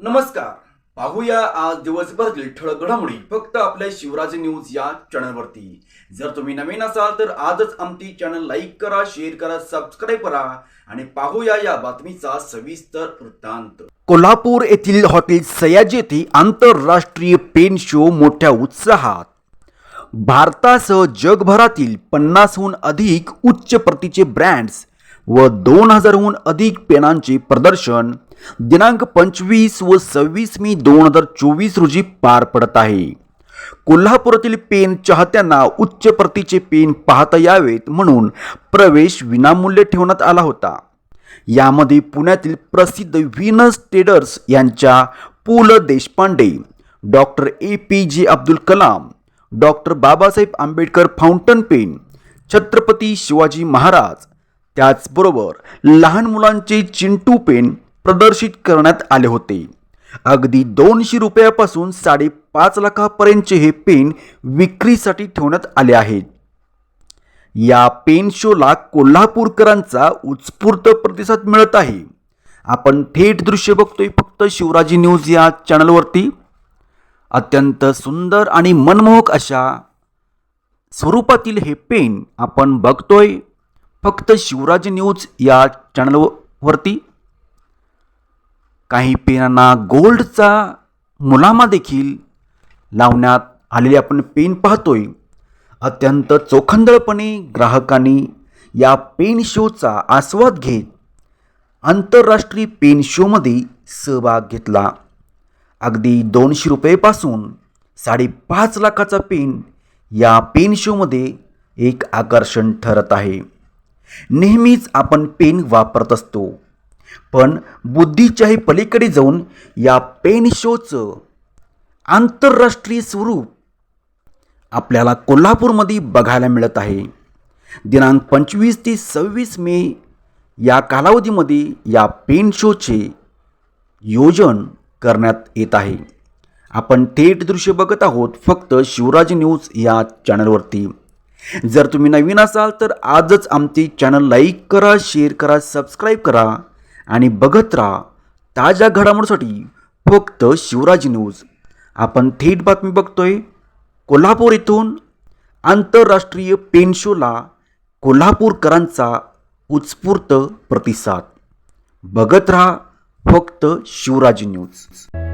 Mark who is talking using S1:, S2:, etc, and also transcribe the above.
S1: नमस्कार. पाहूया आज दिवसभरातील ठळक घडामोडी. फक्त आपल्या शिवराज न्यूज या चॅनलवरती. जर तुम्ही नवीन असाल तर आजच आमची चॅनल लाईक करा शेअर करा सबस्क्राईब करा आणि पाहूया या बातमीचा सविस्तर वृत्तांत. कोल्हापूर येथील हॉटेल सयाजी येथे आंतरराष्ट्रीय पेन शो मोठ्या उत्साहात. भारतासह जगभरातील पन्नासहून अधिक उच्च प्रतीचे ब्रँड्स व दोन हजारहून अधिक पेनांचे प्रदर्शन. दिनांक पंचवीस व सव्वीस मे दोन हजार चोवीस रोजी पार पडत आहे. कोल्हापुरातील पेन चाहत्यांना उच्च प्रतीचे पेन पाहता यावेत म्हणून प्रवेश विनामूल्य ठेवण्यात आला होता. यामध्ये पुण्यातील प्रसिद्ध व्हिनस ट्रेडर्स यांच्या पु ल Deshpande doctor A P J Abdul Kalam doctor Babasaheb Ambedkar fountain pen Chhatrapati Shivaji Maharaj त्याचबरोबर लहान मुलांचे चिंटू पेन प्रदर्शित करण्यात आले होते. अगदी दोनशे रुपयापासून साडेपाच लाखापर्यंतचे हे पेन विक्रीसाठी ठेवण्यात आले आहेत या पेन शोला कोल्हापूरकरांचा उत्स्फूर्त प्रतिसाद मिळत आहे. आपण थेट दृश्य बघतोय फक्त शिवराजी न्यूज या चॅनलवरती. अत्यंत सुंदर आणि मनमोहक अशा स्वरूपातील हे पेन आपण बघतोय. फक्त शिवराज न्यूज या चॅनलवरती. काही पेनांना गोल्डचा मुलामा देखील लावण्यात आलेले आपण पेन पाहतोय. अत्यंत चोखंदळपणे ग्राहकांनी या पेन शोचा आस्वाद घेत आंतरराष्ट्रीय पेन शोमध्ये सहभाग घेतला. अगदी दोनशे रुपयेपासून साडेपाच लाखाचा पेन या पेन शोमध्ये एक आकर्षण ठरत आहे. नेहमीच आपण पेन वापरत असतो. पण बुद्धीच्याही पलीकडे जाऊन या पेन शोचं आंतरराष्ट्रीय स्वरूप आपल्याला कोल्हापूरमध्ये बघायला मिळत आहे. दिनांक पंचवीस ते सव्वीस मे या कालावधीमध्ये या पेन शोचे योजन करण्यात येत आहे. आपण थेट दृश्य बघत आहोत फक्त शिवराज न्यूज या चॅनलवरती जर तुम्ही नवीन असाल तर आजच आमचे चॅनल लाईक करा शेअर करा सबस्क्राईब करा आणि बघत राहा. ताज्या घडामोडीसाठी फक्त शिवराजी न्यूज. आपण थेट बातमी बघतोय कोल्हापूर येथून आंतरराष्ट्रीय पेन शोला कोल्हापूरकरांचा उत्स्फूर्त प्रतिसाद. बघत राहा फक्त शिवराजी न्यूज.